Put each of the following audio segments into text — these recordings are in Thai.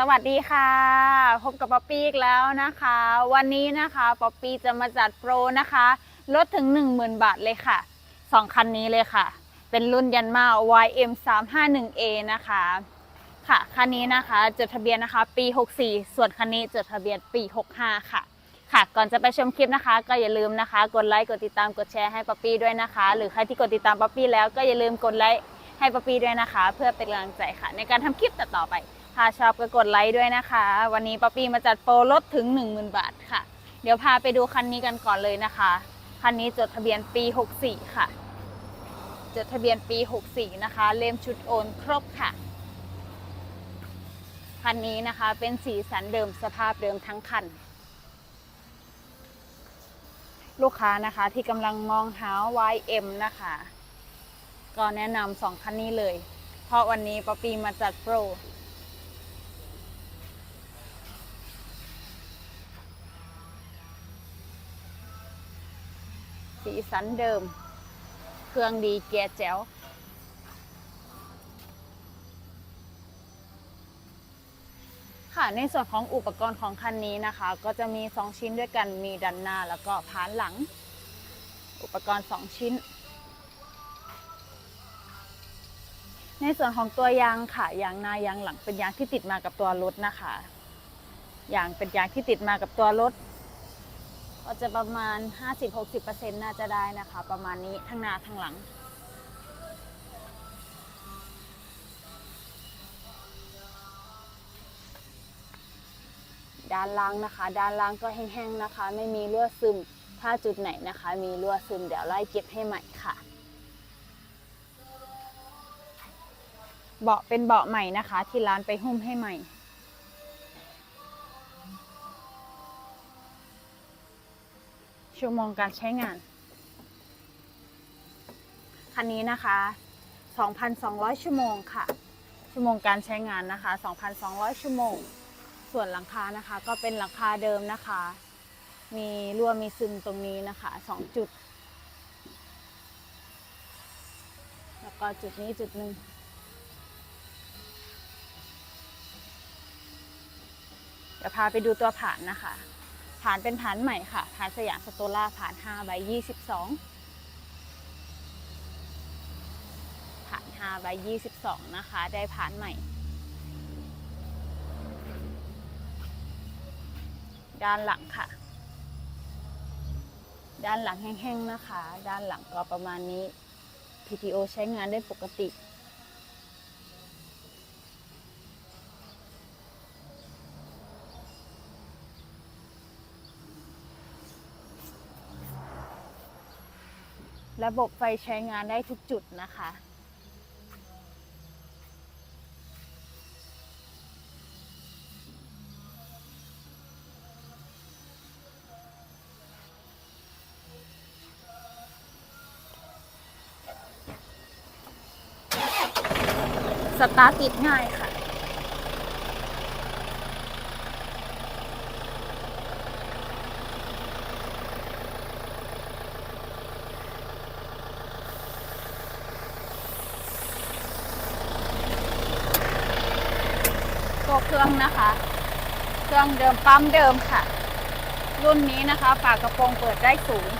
สวัสดีค่ะพบกับป๊อปปี้อีกแล้วนะคะ วันนี้นะคะป๊อปปี้จะมาจัดโปรนะคะลดถึง 10,000 บาทเลยค่ะ 2 คันนี้เลยค่ะ เป็นรุ่นยันมา YM 3 5 1 A นะคะ ค่ะ คันนี้นะคะจดทะเบียนนะคะ ปี 64 ส่วนคันนี้จดทะเบียนปี 65 ค่ะ ค่ะ ก่อนจะไปชมคลิปนะคะ ก็อย่าลืมนะคะ กดไลค์กดติดตามกดแชร์ให้ป๊อปปี้ด้วยนะคะ หรือใครที่กดติดตามป๊อปปี้แล้วก็อย่าลืมกดไลค์ให้ป๊อปปี้ด้วยนะคะ เพื่อเป็นกำลังใจค่ะ ในการทำคลิปต่อๆไป ถ้าชอบก็กดไลค์ด้วยนะคะ วันนี้ป๊อปปี้มาจัดโปรลดถึง 10,000 บาทค่ะ เดี๋ยวพาไปดูคันนี้กันก่อนเลยนะคะ คันนี้จดทะเบียนปี 64 ค่ะ จดทะเบียนปี 64 นะคะ เล่มชุดโอนครบค่ะ คันนี้นะคะเป็นสีสันเดิมสภาพเดิมทั้งคัน ลูกค้านะคะที่กำลังมองหา YM นะคะ ก็แนะนำสองคันนี้เลย เพราะวันนี้ป๊อปปี้มาจัดโปร สีสันเดิม เครื่องดีเกียร์แจ๋วค่ะในส่วนของอุปกรณ์ของคันนี้นะคะ ก็จะมี 2 ชิ้นด้วยกันมีดันหน้าแล้วก็พานหลัง อุปกรณ์ 2 ชิ้น ในส่วนของตัวยางค่ะยางหน้ายางหลังเป็นยางที่ติดมากับตัวรถนะคะยางเป็นยางที่ติดมากับตัวรถ ก็จะประมาณ 50-60%น่าจะได้นะคะ ประมาณนี้ทั้งหน้าทั้งหลัง ด้านล่างนะคะ ด้านล่างก็แห้งๆนะคะ ไม่มีรั่วซึม ถ้าจุดไหนนะคะ มีรั่วซึมเดี๋ยวไล่เก็บให้ใหม่ค่ะเบาะเป็นเบาะใหม่นะคะ ที่ร้านไปหุ้มให้ใหม่ ชั่วโมงการใช้งาน คันนี้นะคะ 2,200 ชั่วโมงค่ะ ชั่วโมงการใช้งานนะคะ 2,200 ชั่วโมง ส่วนหลังคานะคะ ก็เป็นหลังคาเดิมนะคะ มีรั่วมีซึมตรงนี้นะคะ 2 จุด แล้วก็จุดนี้จุดหนึ่งเดี๋ยวพาไปดูตัวผ่านนะคะานเป็นผ่านใหม่ค่ะผ่านสยามสโตล่าผ่าน5ใบ22ผ่าน5ใบ22 นะคะ ได้ผ่านใหม่ ด้านหลังค่ะ ด้านหลังแห้งๆนะคะ ด้านหลังก็ประมาณนี้ PTO ใช้งานได้ปกติ ระบบไฟใช้งานได้ทุกจุดนะคะ สตาร์ทติดง่ายค่ะ เครื่องนะคะ เครื่องเดิมปั๊มเดิมค่ะ รุ่นนี้นะคะฝากระโปรงเปิดได้สูง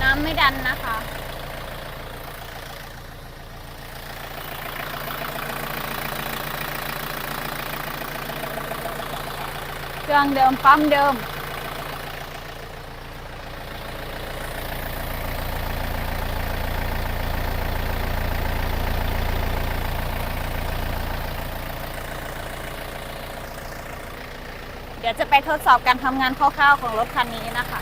น้ำไม่ดันนะคะเครื่องเดิมปั๊มเดิม เดี๋ยวจะไปทดสอบการทำงานคร่าวๆของรถคันนี้นะคะ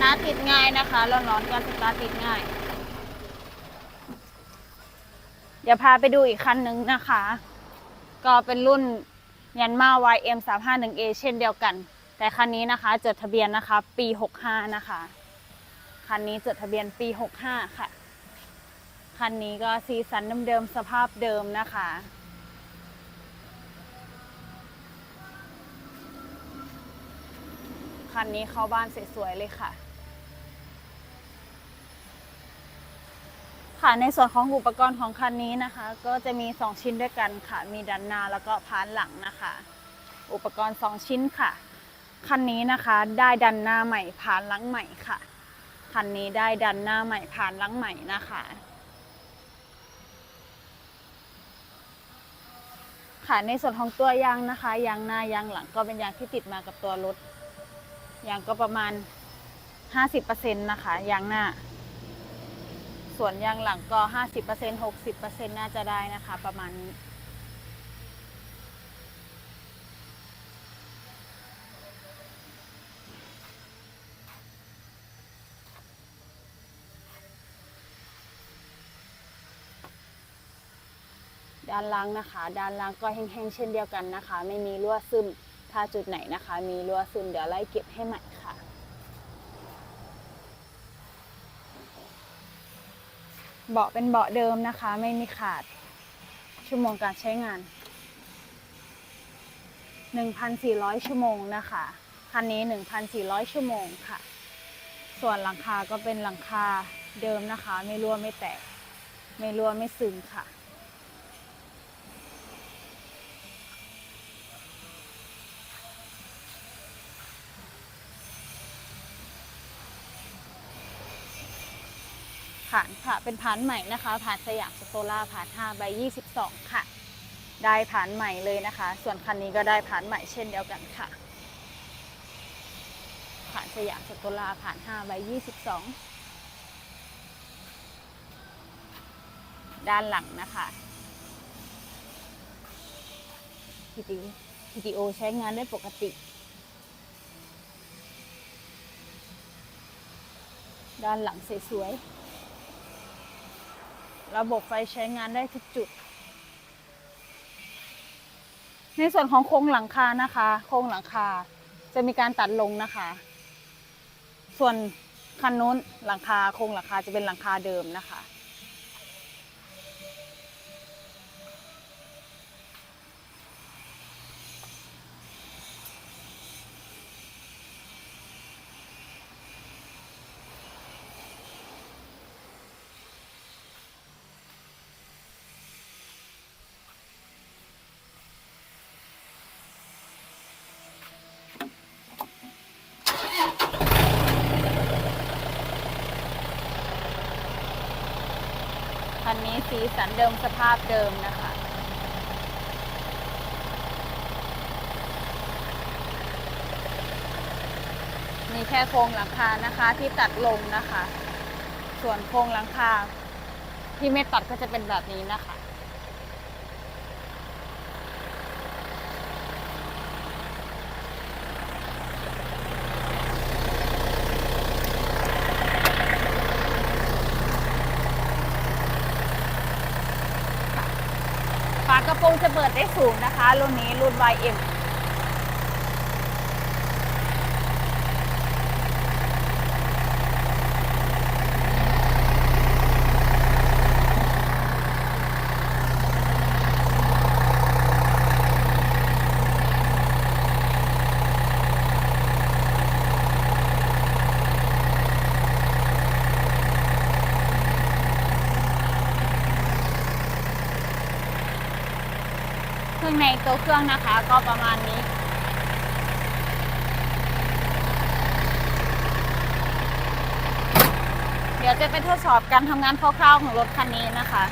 ตาร์ทติดง่ายนะคะร้อนๆก็สตาร์ทติดง่าย เดี๋ยวพาไปดูอีกคันหนึ่งนะคะ ก็เป็นรุ่นยันมา YM 3 5 1 A เช่นเดียวกัน แต่คันนี้นะคะจดทะเบียนนะคะ ปี 65 นะคะ คันนี้จดทะเบียนปี 65 ค่ะ คันนี้ก็สีสันเดิมๆสภาพเดิมนะคะคันนี้เข้าบ้านสวยๆเลยค่ะ ค่ะในส่วนของอุปกรณ์ของคันนี้นะคะ ก็จะมี 2 ชิ้นด้วยกันค่ะ มีด้านหน้าแล้วก็พานหลังนะคะ อุปกรณ์ 2 ชิ้นค่ะ คันนี้นะคะได้ดันหน้าใหม่พานหลังใหม่ค่ะ คันนี้ได้ดันหน้าใหม่พานหลังใหม่นะคะ ค่ะในส่วนของตัวยางนะคะยางหน้ายางหลังก็เป็นยางที่ติดมากับตัวรถยางก็ประมาณ 50%นะคะยางหน้า ส่วนยางหลังก็ 50% 60%น่าจะได้นะคะ ประมาณนี้ด้านล่างนะคะ ด้านล่างก็แห้งๆเช่นเดียวกันนะคะ ไม่มีรั่วซึมถ้าจุดไหนนะคะ มีรั่วซึมเดี๋ยวไล่เก็บให้ใหม่ค่ะ เบาะเป็นเบาะเดิมนะคะ ไม่มีขาด ชั่วโมงการใช้งาน 1,400 ชั่วโมงนะคะ คันนี้ 1,400 ชั่วโมงค่ะ ส่วนหลังคาก็เป็นหลังคาเดิมนะคะ ไม่รั่วไม่แตก ไม่รั่วไม่ซึมค่ะานค่ะ เป็นผ่านใหม่นะคะผ่านสยามสโตล่าผ่าน5ใบ22 ค่ะ ได้ผ่านใหม่เลยนะคะ ส่วนคันนี้ก็ได้ผ่านใหม่เช่นเดียวกันค่ะผ่านสยามสโตล่าผ่าน5ใบ22 ด้านหลังนะคะพีทีพีทีโอใช้งานได้ปกติด้านหลังสวยๆ ระบบไฟใช้งานได้ทุกจุด ในส่วนของโครงหลังคานะคะ โครงหลังคาจะมีการตัดลงนะคะ ส่วนคันนู้นหลังคาโครงหลังคาจะเป็นหลังคาเดิมนะคะ คันนี้สีสันเดิมสภาพเดิมนะคะ มีแค่โครงหลังคานะคะที่ตัดลงนะคะ ส่วนโครงหลังคาที่ไม่ตัดก็จะเป็นแบบนี้นะคะ กระโปรงจะเปิดได้สูงนะคะ รุ่นนี้รุ่น YM ึ่งในตัวเครื่องนะคะ ก็ประมาณนี้ เดี๋ยวจะไปทดสอบการทำงานคร่าวๆของรถคันนี้นะคะ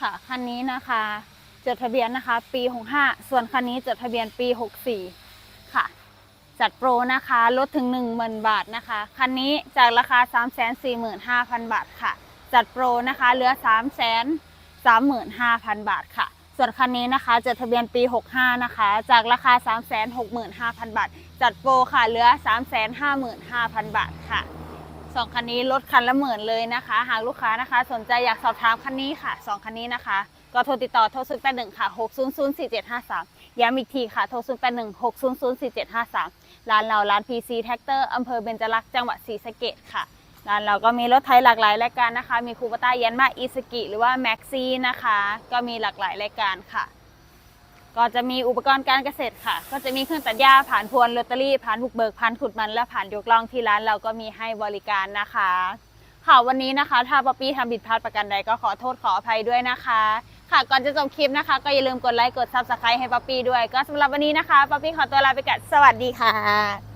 ค่ะคันนี้นะคะจดทะเบียนนะคะ ปี 65 ส่วนคันนี้จดทะเบียนปี 64 ค่ะ จัดโปรนะคะลดถึง 10,000 บาทนะคะ คันนี้จากราคา 345,000 บาทค่ะ จัดโปรนะคะเหลือ 335,000 บาทค่ะ ส่วนคันนี้นะคะจดทะเบียนปี 65 นะคะ จากราคา 365,000 บาท จัดโปรค่ะเหลือ 355,000 บาทค่ะ สองคันนี้ลดคันละหมื่นเลยนะคะ หากลูกค้านะคะ สนใจอยากสอบถามคันนี้ค่ะสองคันนี้นะคะ ก็โทรติดต่อโทร0 8 1ค่ะ600 4753ย้ำอีกทีค่ะ โทร0 8 1 600 4753ร้านเราร้าน PC Tractor อร์อำเภอเบญจรักษณ์จังหวัดศรีสะเกษค่ะร้านเราก็มีรถไทยหลากหลายรายการนะคะ มีคูปต้ายันมาอีสกิหรือว่าแม็กซี่นะคะ ก็มีหลากหลายรายการค่ะ ก็จะมีอุปกรณ์การเกษตรค่ะ ก็จะมีเครื่องตัดหญ้าผ่านพรวนลอตเตอรี่ผ่านบุกเบิกผ่านขุดมันและผ่านยกล่องที่ร้านเราก็มีให้บริการนะคะ ค่ะวันนี้นะคะ ถ้าป๊อปปี้ทำผิดพลาดประการใดก็ขอโทษขออภัยด้วยนะคะ ค่ะก่อนจะจบคลิปนะคะ ก็อย่าลืมกดไลค์กดซับสไครต์ให้ป๊อปปี้ด้วย ก็สำหรับวันนี้นะคะป๊อปปี้ขอตัวลาไปก่อนสวัสดีค่ะ